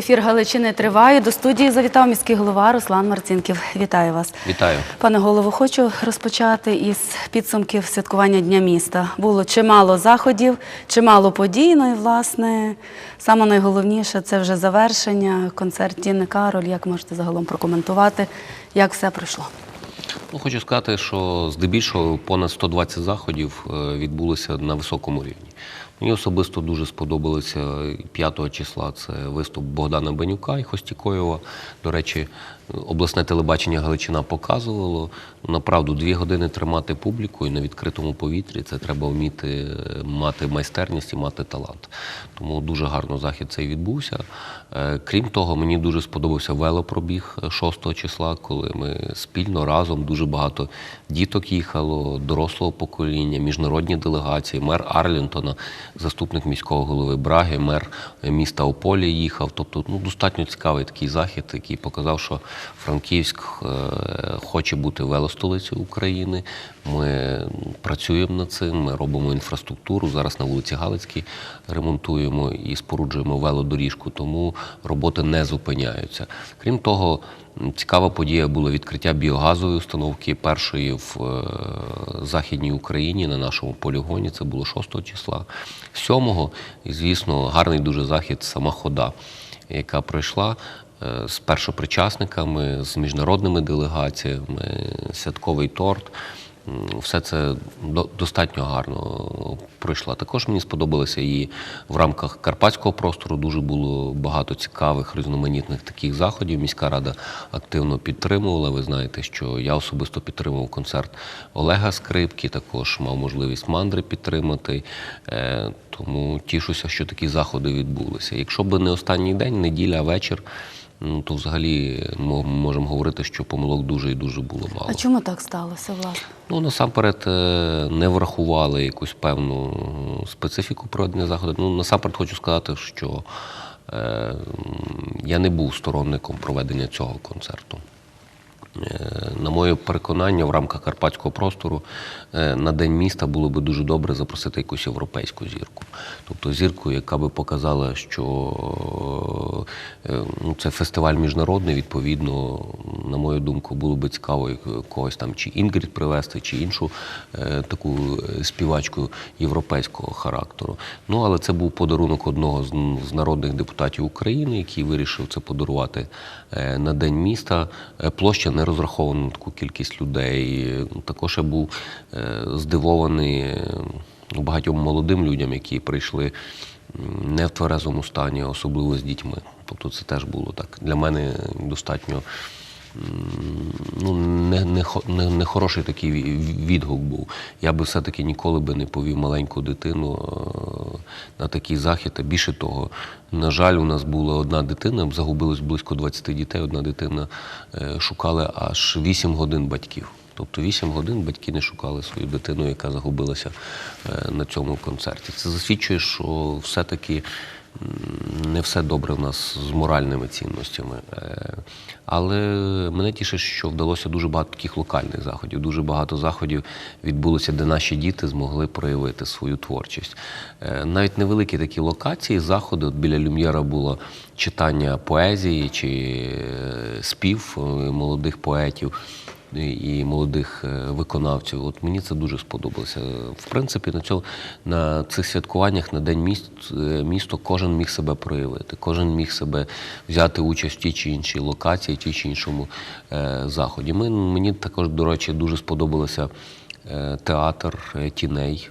Ефір Галичини триває. До студії завітав міський голова Руслан Марцинків. Вітаю вас. Вітаю. Пане голово, хочу розпочати із підсумків святкування Дня міста. Було чимало заходів, чимало подій. Ну і власне саме найголовніше це вже завершення концерт Тіни Кароль. Як можете загалом прокоментувати, як все пройшло? Ну, хочу сказати, що здебільшого понад 120 заходів е, відбулося на високому рівні. Мені особисто дуже сподобалося 5 числа це виступ Богдана Бенюка і Хостікоєва. До речі, обласне телебачення Галичина показувало. Направду, дві години тримати публіку і на відкритому повітрі це треба вміти е, мати майстерність і мати талант. Тому дуже гарно захід цей відбувся. Е, Крім того, мені дуже сподобався велопробіг 6 числа, коли ми спільно разом дуже багато діток їхало, дорослого покоління, міжнародні делегації, мер Арлінтона, заступник міського голови Браги, мер міста Ополі їхав. Тобто, ну достатньо цікавий такий захід, який показав, що Франківськ е, хоче бути велостолицею України. Ми працюємо над цим, ми робимо інфраструктуру. Зараз на вулиці Галицькій ремонтуємо і споруджуємо велодоріжку, тому роботи не зупиняються. Крім того, цікава подія була відкриття біогазової установки першої в е, Західній Україні на нашому полігоні. Це було 6 числа. 7-го, і звісно, гарний дуже захід сама хода, яка пройшла з першопричасниками, з міжнародними делегаціями, святковий торт. Все це достатньо гарно пройшла. Також мені сподобалося її в рамках карпатського простору. Дуже було багато цікавих різноманітних таких заходів. Міська рада активно підтримувала. Ви знаєте, що я особисто підтримував концерт Олега Скрипки, також мав можливість мандри підтримати. Е, Тому тішуся, що такі заходи відбулися. Якщо б не останній день, неділя, вечір. Ну то взагалі ми можемо говорити, що помилок дуже і дуже було мало. А чому так сталося, власне? Ну, насамперед е, не врахували якусь певну специфіку проведення заходу. Ну, насамперед хочу сказати, що е, я не був сторонником проведення цього концерту. Е, На моє переконання, в рамках карпатського простору е, на День міста було би дуже добре запросити якусь європейську зірку. Тобто зірку, яка би показала, що е, ну, це фестиваль міжнародний, відповідно, на мою думку, було би цікаво когось там чи Інгрід привезти, чи іншу таку співачку європейського характеру. Ну, але це був подарунок одного з, народних депутатів України, який вирішив це подарувати на День міста. Площа не розраховано на таку кількість людей. Е, Також я був е, здивований е, багатьом молодим людям, які прийшли не в тверезому стані, особливо з дітьми. Тобто це теж було так. Для мене достатньо ну, не, не, не, хороший такий відгук був. Я би все-таки ніколи би не повів маленьку дитину е, на такий захід. А більше того, на жаль, у нас була одна дитина, загубилось близько 20 дітей. Одна дитина е, шукали аж 8 годин батьків. Тобто 8 годин батьки не шукали свою дитину, яка загубилася е, на цьому концерті. Це засвідчує, що все-таки не все добре в нас з моральними цінностями. Е, Але мене тішить, що вдалося дуже багато таких локальних заходів. Дуже багато заходів відбулося, де наші діти змогли проявити свою творчість. Е, Навіть невеликі такі локації, заходи. От біля Люм'єра було читання поезії чи е, спів молодих поетів і молодих е, виконавців. От мені це дуже сподобалося. В принципі, на цьому на цих святкуваннях на день міст е, місто кожен міг себе проявити, кожен міг себе взяти участь в тій чи іншій локації, тій чи іншому е, заході. Ми мені також, до речі, дуже сподобалося. е, Театр тіней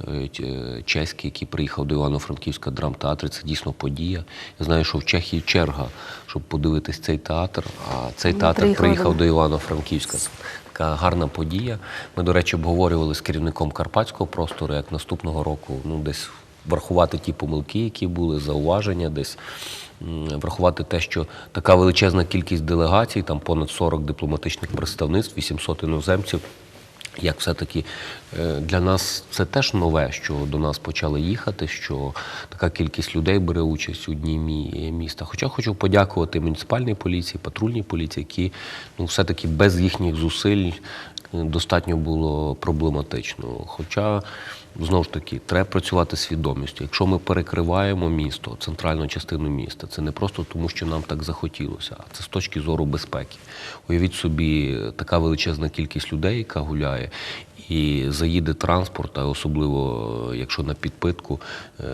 чеський, який приїхав до Івано-Франківська драмтеатру. Це дійсно подія. Я знаю, що в Чехії черга, щоб подивитись цей театр. А цей театр приїхав до Івано-Франківська. Така гарна подія. Ми, до речі, обговорювали з керівником карпатського простору, як наступного року ну, десь врахувати ті помилки, які були, зауваження, десь врахувати те, що така величезна кількість делегацій, там понад 40 дипломатичних представництв, 800 іноземців. Як все-таки е, для нас це теж нове, що до нас почали їхати, що така кількість людей бере участь у дні міста. Хоча хочу подякувати муніципальній поліції, патрульній поліції, які ну, все-таки без їхніх зусиль достатньо було проблематично. Хоча, знову ж таки, треба працювати свідомістю. Якщо ми перекриваємо місто, центральну частину міста, це не просто тому, що нам так захотілося, а це з точки зору безпеки. Уявіть собі, така величезна кількість людей, яка гуляє, і заїде транспорт, а особливо якщо на підпитку, е,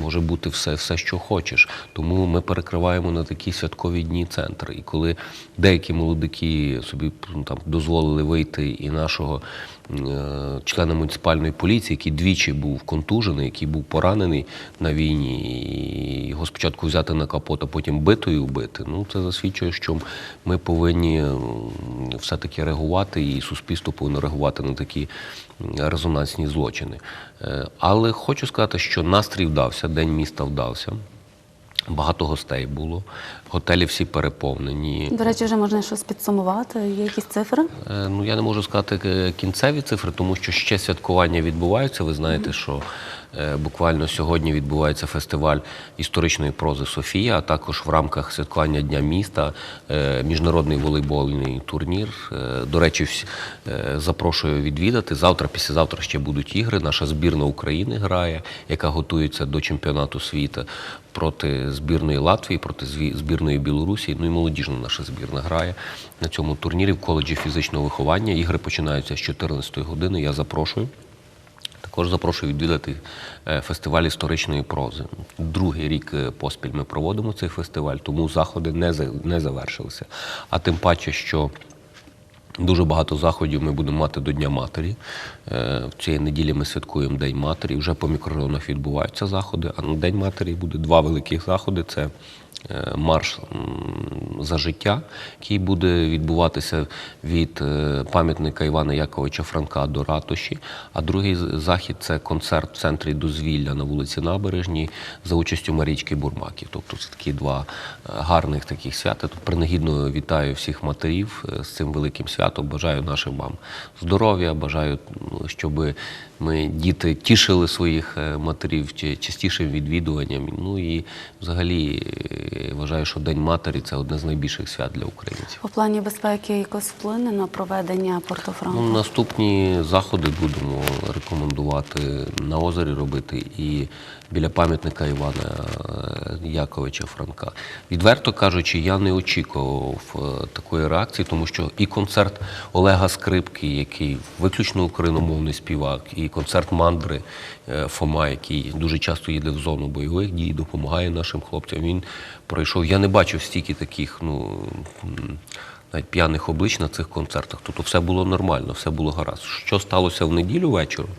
може бути все, все, що хочеш. Тому ми перекриваємо на такі святкові дні центр. І коли деякі молодики собі ну, там дозволили вийти і нашого е, члена муніципальної поліції, який двічі був контужений, який був поранений на війні, і його спочатку взяти на капот, а потім битою вбити. Ну це засвідчує, що ми повинні все-таки реагувати, і суспільство повинно реагувати на такі резонансні злочини. Е, Але хочу сказати, що настрій вдався, день міста вдався. Багато гостей було, готелі всі переповнені. До речі, вже можна щось підсумувати. Є якісь цифри? Е, Ну, я не можу сказати е, кінцеві цифри, тому що ще святкування відбуваються. Ви знаєте, що е, буквально сьогодні відбувається фестиваль історичної прози Софія, а також в рамках святкування Дня міста е, міжнародний волейбольний турнір. Е, До речі, всі- е, запрошую відвідати. Завтра, післязавтра ще будуть ігри. Наша збірна України грає, яка готується до чемпіонату світу проти збірної Латвії, проти збірної Білорусі. Ну і молодіжна наша збірна грає на цьому турнірі в коледжі фізичного виховання. Ігри починаються з 14-ї години. Я запрошую. Також запрошую відвідати е, фестиваль історичної прози. Другий рік е, поспіль ми проводимо цей фестиваль, тому заходи не завершилися. А тим паче, що Дуже багато заходів ми будемо мати до Дня матері. Е, В цієї неділі ми святкуємо День матері. Вже по мікрорайонах відбуваються заходи. А на День матері буде два великих заходи: це марш за життя, який буде відбуватися від е, пам'ятника Івана Яковича Франка до ратуші. А другий захід це концерт в центрі дозвілля на вулиці Набережній за участю Марічки Бурмаків. Тобто це такі два е, гарних таких свята. Тут принагідно вітаю всіх матерів е, з цим великим святом. Бажаю нашим мам здоров'я, бажаю, ну, щоб ми діти тішили своїх е, матерів частішим відвідуванням. Ну і взагалі е, вважаю, що День матері це одне з найбільших свят для українців. У плані безпеки якось вплине на проведення портофранку? Ну, наступні заходи будемо рекомендувати на озері робити і біля пам'ятника Івана е, Яковича Франка. Відверто кажучи, я не очікував е, такої реакції, тому що і концерт Олега Скрипки, який виключно україномовний співак, і концерт Мандри е, Фома, який дуже часто їде в зону бойових дій, допомагає нашим хлопцям. Він пройшов. Я не бачив стільки таких, ну. навіть п'яних облич на цих концертах. Тобто все було нормально, все було гаразд. Що сталося в неділю вечором?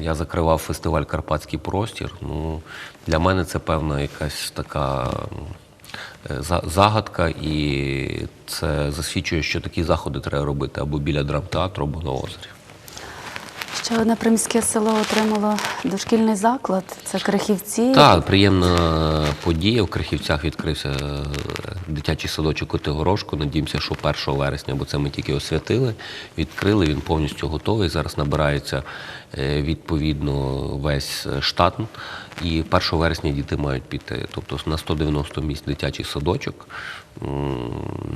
Я закривав фестиваль Карпатський простір. Ну, для мене це певна якась така е, загадка, і це засвідчує, що такі заходи треба робити або біля драмтеатру, або на озері. Ще одне приміське село отримало дошкільний заклад. Це Крихівці. Так, приємна подія. В Крихівцях відкрився е, дитячий садочок Котигорошко. Надіємося, що 1 вересня, бо це ми тільки освятили, відкрили. Він повністю готовий. Зараз набирається е, відповідно весь штат. І 1 вересня діти мають піти. Тобто на 190 місць дитячий садочок.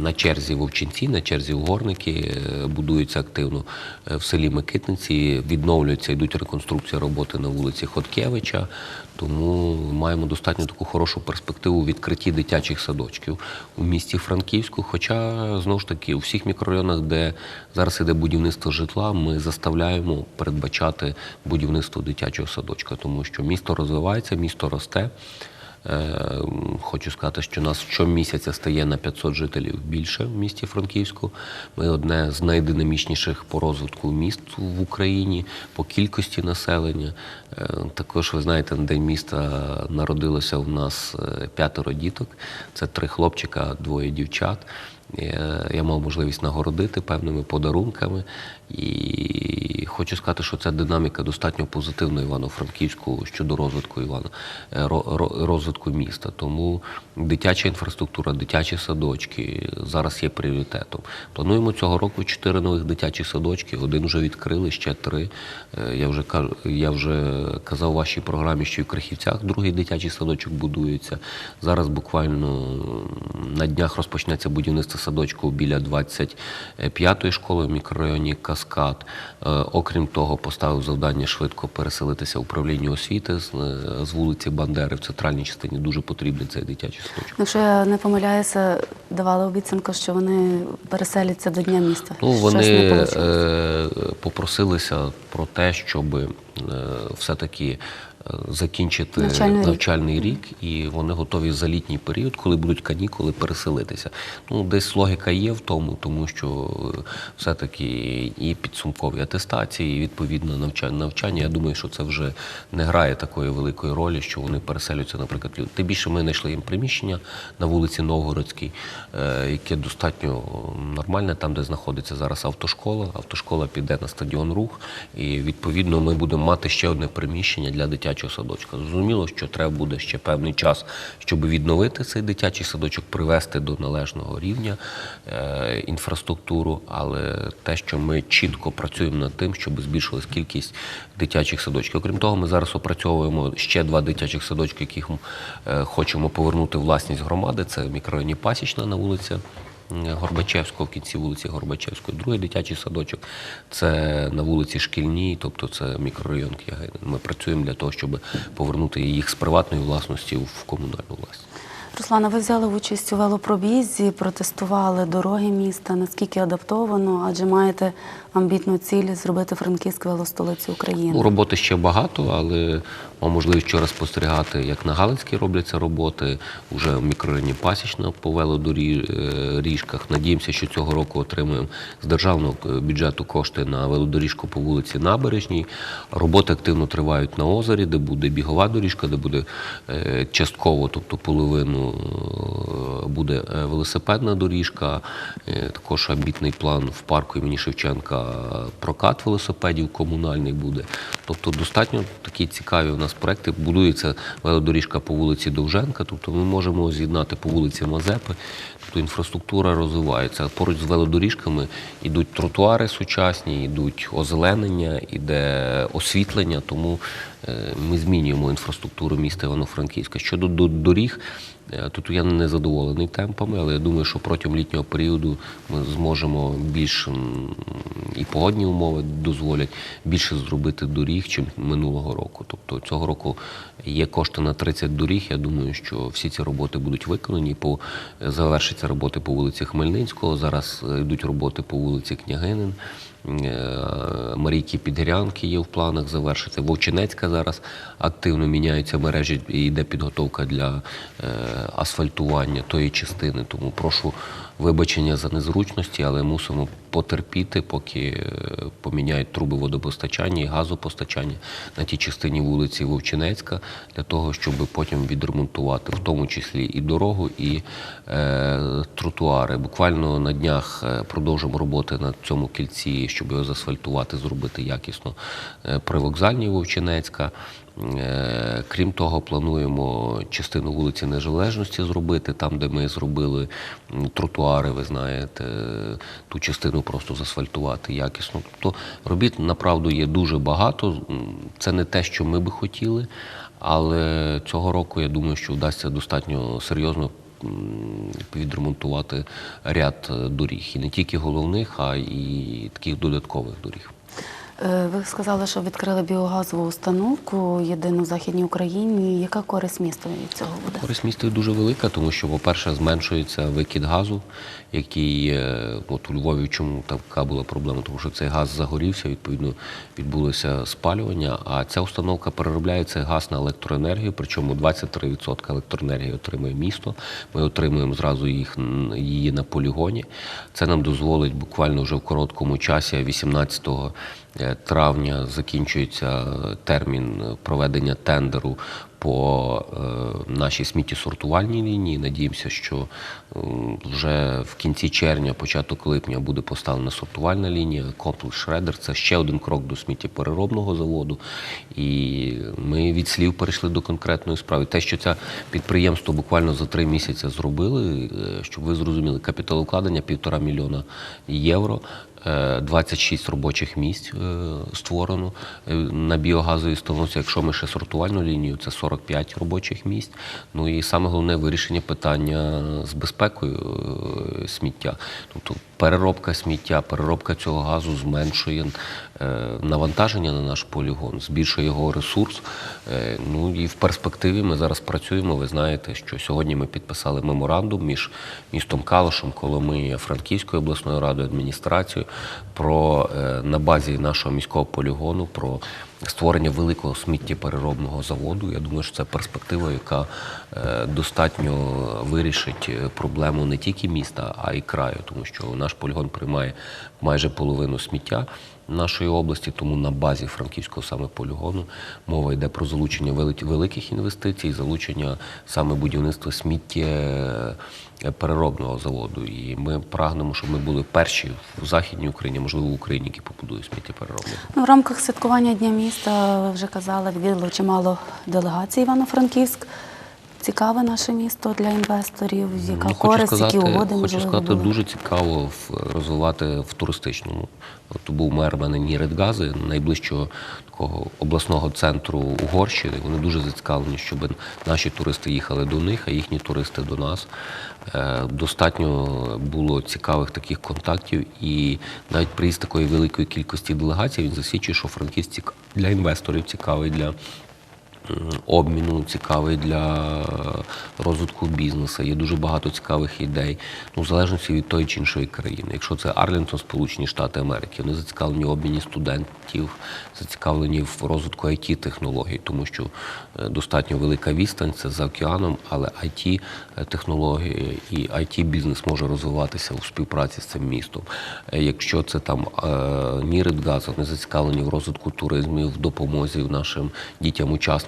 На черзі Вовчинці, на черзі Угорники е, будуються активно е, в селі Микитниці, відновлюються, йдуть реконструкція роботи на вулиці Хоткевича. Тому маємо достатньо таку хорошу перспективу відкритті дитячих садочків у місті Франківську. Хоча знову ж таки у всіх мікрорайонах, де зараз іде будівництво житла, ми заставляємо передбачати будівництво дитячого садочка, тому що місто розвивається, місто росте. Е, Хочу сказати, що нас щомісяця стає на 500 жителів більше в місті Франківську. Ми одне з найдинамічніших по розвитку міст в Україні, по кількості населення. Е, Також, ви знаєте, на День міста народилося у нас е, п'ятеро діток. Це три хлопчика, двоє дівчат. Я, мав можливість нагородити певними подарунками. І хочу сказати, що ця динаміка достатньо позитивна Івано-Франківську щодо розвитку Івана, е, ро- ро- розвитку міста. Тому дитяча інфраструктура, дитячі садочки зараз є пріоритетом. Плануємо цього року чотири нових дитячі садочки. Один вже відкрили, ще три. Е, Я вже я вже казав у вашій програмі, що і в Крихівцях другий дитячий садочок будується. Зараз буквально на днях розпочнеться будівництво садочку біля 25-ї школи в мікрорайоні Каскад. Е, Окрім того, поставив завдання швидко переселитися в управління освіти з, е, вулиці Бандери в центральній частині. Дуже потрібний цей дитячий садочок. Якщо я не помиляюся, давали обіцянку, що вони переселяться до Дня міста. Ну, вони е, попросилися про те, щоб е, все-таки е, закінчити Навчальний навчальний, рік. рік, і вони готові за літній період, коли будуть канікули, переселитися. Ну, десь логіка є в тому, тому що е, все-таки і підсумкові атестації, і відповідно навчання. навчання. Я думаю, що це вже не грає такої великої ролі, що вони переселюються, наприклад, люди. Тим більше ми знайшли їм приміщення на вулиці Новгородській, е, яке достатньо нормальне, там, де знаходиться зараз автошкола. Автошкола піде на стадіон рух, і відповідно ми будемо мати ще одне приміщення для дитячого садочка. Зрозуміло, що треба буде ще певний час, щоб відновити цей дитячий садочок, привести до належного рівня е, інфраструктуру, але те, що ми чітко працюємо над тим, щоб збільшилась кількість дитячих садочків. Окрім того, ми зараз опрацьовуємо ще два дитячих садочки, яких е, хочемо повернути власність громади. Це в мікрорайоні Пасічна на вулиці. Горбачевського в кінці вулиці Горбачевської, другий дитячий садочок це на вулиці Шкільній, тобто це мікрорайон Кягайдин. Ми працюємо для того, щоб повернути їх з приватної власності в комунальну власність. Руслана, ви взяли участь у велопробізі, протестували дороги міста. Наскільки адаптовано? Адже маєте амбітну ціль зробити Франківськ велостолицю України. Ну, роботи ще багато, але мав можливість вчора спостерігати, як на Галицькій робляться роботи, уже в мікрорайоні Пасічна по велодоріжках. Надіємося, що цього року отримаємо з державного е, бюджету кошти на велодоріжку по вулиці Набережній. Роботи активно тривають на озері, де буде бігова доріжка, де буде е, частково, тобто половину е, буде е, велосипедна доріжка. Е, Також амбітний план в парку імені Шевченка прокат велосипедів комунальний буде. Тобто достатньо такі цікаві у нас проекти. Будується велодоріжка по вулиці Довженка, тобто ми можемо з'єднати по вулиці Мазепи. Тобто інфраструктура розвивається. Поруч з велодоріжками йдуть тротуари сучасні, йдуть озеленення, іде освітлення, тому е, ми змінюємо інфраструктуру міста Івано-Франківська. Щодо доріг, тут я не задоволений темпами, але я думаю, що протягом літнього періоду ми зможемо більш і погодні умови дозволять більше зробити доріг, чим минулого року. Тобто цього року є кошти на 30 доріг. Я думаю, що всі ці роботи будуть виконані. По завершиться роботи по вулиці Хмельницького. Зараз е, йдуть роботи по вулиці Княгинин. Е, Марійки Підгірянки є в планах завершити. Вовчинецька зараз активно міняються мережі і йде підготовка для е, асфальтування тої частини. Тому прошу вибачення за незручності, але мусимо потерпіти, поки е, поміняють труби водопостачання і газопостачання на тій частині вулиці Вовчинецька, для того, щоб потім відремонтувати в тому числі і дорогу, і е, тротуари. Буквально на днях е, продовжимо роботи на цьому кільці, щоб його заасфальтувати, зробити якісно е, при вокзальній Вовчинецька. Е, Крім того, плануємо частину вулиці Незалежності зробити, там, де ми зробили тротуари, ви знаєте, ту частину просто заасфальтувати якісно. Тобто робіт направду є дуже багато. Це не те, що ми би хотіли, але цього року я думаю, що вдасться достатньо серйозно відремонтувати ряд е, доріг. І не тільки головних, а і таких додаткових доріг. Е, Ви сказали, що відкрили біогазову установку єдину в Західній Україні. Яка користь місту від цього буде? Користь міста дуже велика, тому що, по-перше, зменшується викид газу, який е, от у Львові чому така була проблема, тому що цей газ загорівся, відповідно відбулося спалювання. А ця установка переробляє цей газ на електроенергію, причому 23% електроенергії отримує місто. Ми отримуємо зразу їх її на полігоні. Це нам дозволить буквально вже в короткому часі, 18 е, травня, закінчується термін проведення тендеру по е, нашій сміттєсортувальній лінії. Надіємося, що вже в кінці червня, початок липня буде поставлена сортувальна лінія. Комплекс Шредер це ще один крок до сміттєпереробного заводу. І ми від слів перейшли до конкретної справи. Те, що це підприємство буквально за три місяці зробили, е, щоб ви зрозуміли, капіталовкладення півтора мільйона євро. Е, 26 робочих місць е, створено е, на біогазовій установці. Якщо ми ще сортувальну лінію, це 45 робочих місць. Ну і саме головне вирішення питання з безпекою е, сміття. Тобто переробка сміття, переробка цього газу зменшує е, навантаження на наш полігон, збільшує його ресурс. Е, Ну і в перспективі ми зараз працюємо. Ви знаєте, що сьогодні ми підписали меморандум між містом Калушем, Коломиєю, Франківською обласною радою, адміністрацією про е, на базі нашого міського полігону про створення великого сміттєпереробного заводу. Я думаю, що це перспектива, яка е, достатньо вирішить проблему не тільки міста, а й краю, тому що наш полігон приймає майже половину сміття нашої області, тому на базі франківського саме полігону мова йде про залучення великих інвестицій, залучення саме будівництва сміттєпереробного заводу. І ми прагнемо, щоб ми були перші в Західній Україні, можливо, в Україні, які побудують сміттєпереробний. Ну, в рамках святкування Дня міста ви вже казали, відвідало чимало делегацій Івано-Франківськ. Цікаве наше місто для інвесторів, яка Ну, користь, сказати, які угоди хочу сказати, були. дуже цікаво розвивати в туристичному. От був мер мене Ніред Гази, найближчого такого обласного центру Угорщини. Вони дуже зацікавлені, щоб наші туристи їхали до них, а їхні туристи до нас. Е, Достатньо було цікавих таких контактів, і навіть приїзд такої великої кількості делегацій він засвідчує, що Франківськ для інвесторів цікавий для обміну, цікавий для розвитку бізнесу. Є дуже багато цікавих ідей, ну, в залежності від тої чи іншої країни. Якщо це Арлінтон, Сполучені Штати Америки, вони зацікавлені в обміні студентів, зацікавлені в розвитку it технологій тому що е, достатньо велика відстань, це за океаном, але it технології і it бізнес може розвиватися у співпраці з цим містом. Е, Якщо це там Ніридгаз, вони зацікавлені в розвитку туризму, в допомозі нашим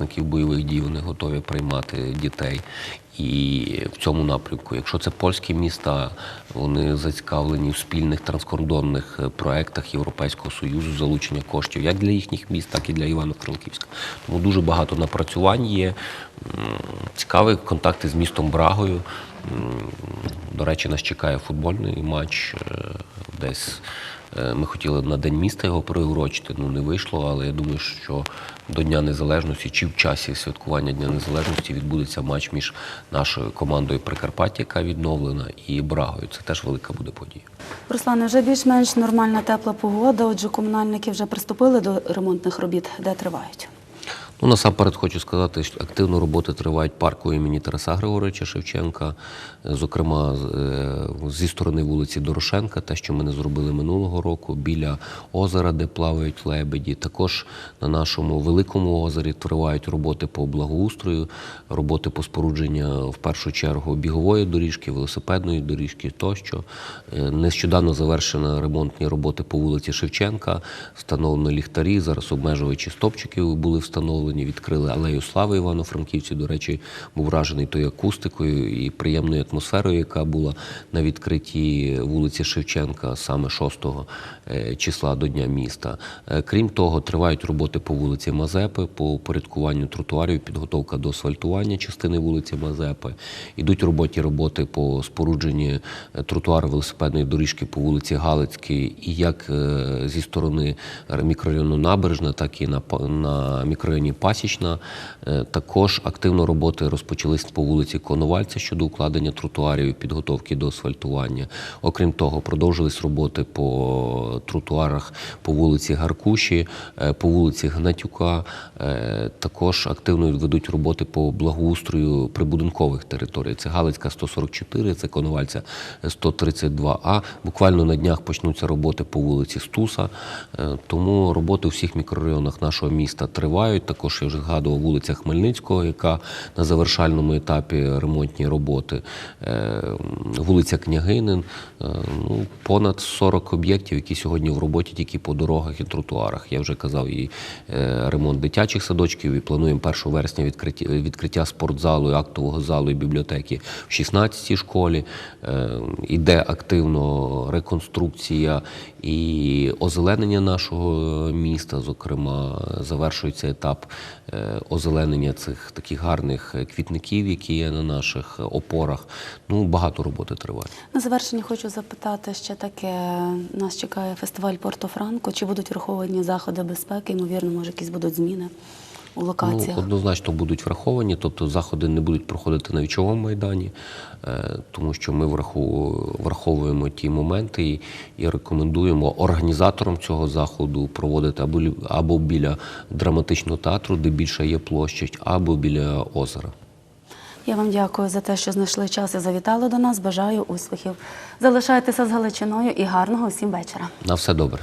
дітям-учасників бойових дій, вони готові приймати дітей. І в цьому напрямку, якщо це польські міста, вони зацікавлені в спільних транскордонних е, проектах Європейського союзу, залучення коштів як для їхніх міст, так і для Івано-Франківська. Тому дуже багато напрацювань є. Цікаві контакти з містом Брагою. До речі, нас чекає футбольний матч е, десь. Е, Ми хотіли на День міста його приурочити, ну не вийшло, але я думаю, що до Дня Незалежності чи в часі святкування Дня Незалежності відбудеться матч між нашою командою Прикарпаття, яка відновлена, і Брагою. Це теж велика буде подія. Руслане, вже більш-менш нормальна тепла погода. Отже, комунальники вже приступили до ремонтних робіт, де тривають. Ну, насамперед хочу сказати, що активно роботи тривають парку імені Тараса Григоровича Шевченка, е, зокрема е, зі сторони вулиці Дорошенка, те, що ми не зробили минулого року, біля озера, де плавають лебеді. Також на нашому великому озері тривають роботи по благоустрою, роботи по спорудженню в першу чергу бігової доріжки, велосипедної доріжки тощо. Е, Нещодавно завершено ремонтні роботи по вулиці Шевченка, встановлено ліхтарі, зараз обмежувачі стопчиків були встановлені, відкрили алею слави Івано-Франківці. До речі, був вражений тою акустикою і приємною атмосферою, яка була на відкритті вулиці Шевченка саме 6 е, числа до Дня міста. Е, Крім того, тривають роботи по вулиці Мазепи, по упорядкуванню тротуарів, підготовка до асфальтування частини вулиці Мазепи. Ідуть роботі роботи по спорудженні е, тротуару велосипедної доріжки по вулиці Галицькій, і як зі сторони мікрорайону Набережна, так і на, на мікрорайоні Пасічна. Е, Також активно роботи розпочались по вулиці Коновальця щодо укладення тротуарів і підготовки до асфальтування. Окрім того, продовжились роботи по тротуарах по вулиці Гаркуші, е, по вулиці Гнатюка. Е, Також активно ведуть роботи по благоустрою прибудинкових територій. Це Галицька 144, це Коновальця 132А. Буквально на днях почнуться роботи по вулиці Стуса. Тому роботи у всіх мікрорайонах нашого міста тривають. Також я вже згадував вулиця Хмельницького, яка на завершальному етапі ремонтні роботи. Е, Вулиця Княгинин. Е, Ну, понад 40 об'єктів, які сьогодні в роботі тільки по дорогах і тротуарах. Я вже казав і е, ремонт дитячих садочків, і плануємо 1 вересня відкриття, відкриття спортзалу, і актового залу і бібліотеки в 16-й школі. Іде активно реконструкція і озеленення нашого міста. Зокрема, завершується етап озеленення цих таких гарних е, квітників, які є на наших опорах. Ну, багато роботи триває. На завершення хочу запитати ще таке. Нас чекає фестиваль Порто-Франко. Чи будуть враховані заходи безпеки? Ймовірно, може, якісь будуть зміни у локаціях. Ну, однозначно будуть враховані, тобто заходи не будуть проходити на вічовому майдані, е, тому що ми враховуємо ті моменти і, і рекомендуємо організаторам цього заходу проводити або, або біля драматичного театру, де більше є площадь, або біля озера. Я вам дякую за те, що знайшли час і завітали до нас. Бажаю успіхів. Залишайтеся з Галичиною і гарного всім вечора. На все добре.